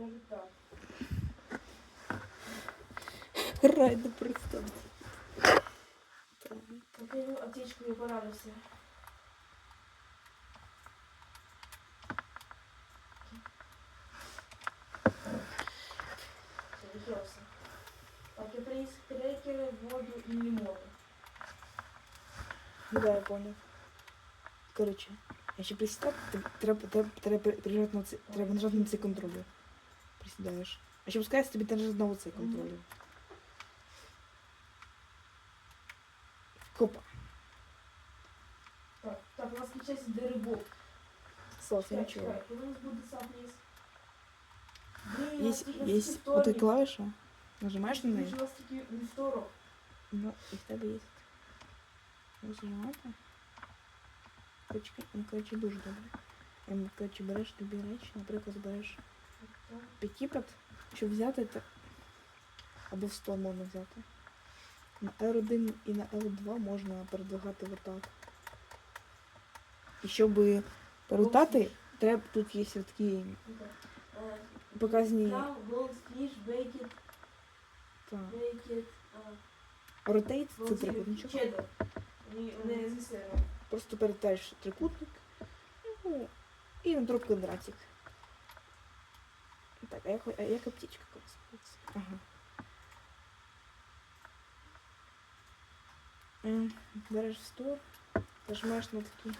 Навіть так. Райда представте. Так аптечку не поранився. Все. Так, я приніс крекери, воду і лимони. Ну да, я понял. Короче, якщо присідати, то треба, треба, треба, прижати на це, треба нажати на цей контролер. Присідаєш. А щоб спускається, тобі треба нажати на оцей Мгм. контролер. Копа. Так, так, у нас включається дерибок. Сос, Чекай, нічого. чекай, коли у нас буде сам ліс? Блін, у Є, нас тільки є вівторок. ота клавіша. Нажимаєш на Ми неї. ж У нас тільки вівторок. Ну, і в тебе є. Нажимати. Почекай, ну, коротше, дуже добре. Ем, Коротше, береш тобі речі, наприклад, береш П'ятіпад, щоб взяти так. Або в 100 можна взяти. На R1 і на L2 можна передвигати вертак. І щоб перевертати, треба тут є такі так, baked, це трикутничок. Просто перетаєш трикутник ну, і на друг квадратик. Як, як аптечка користується? Ага. Береш в стор, нажимаєш на такі,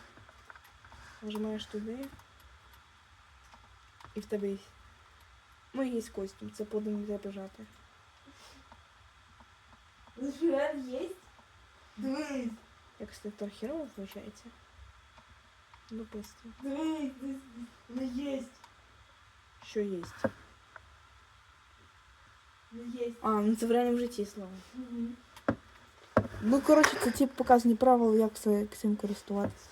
нажимаєш туди, і в тебе є. Ну, є костюм, це подано треба бежати. Жуен есть? Дивись, Як статтор херово виходить. Допустим. дивись, дивись, воно есть. Що є? Есть. А, ну це в реальному житті слово. Угу. Ну, коротше, це ті показані правила, як це цим користуватися.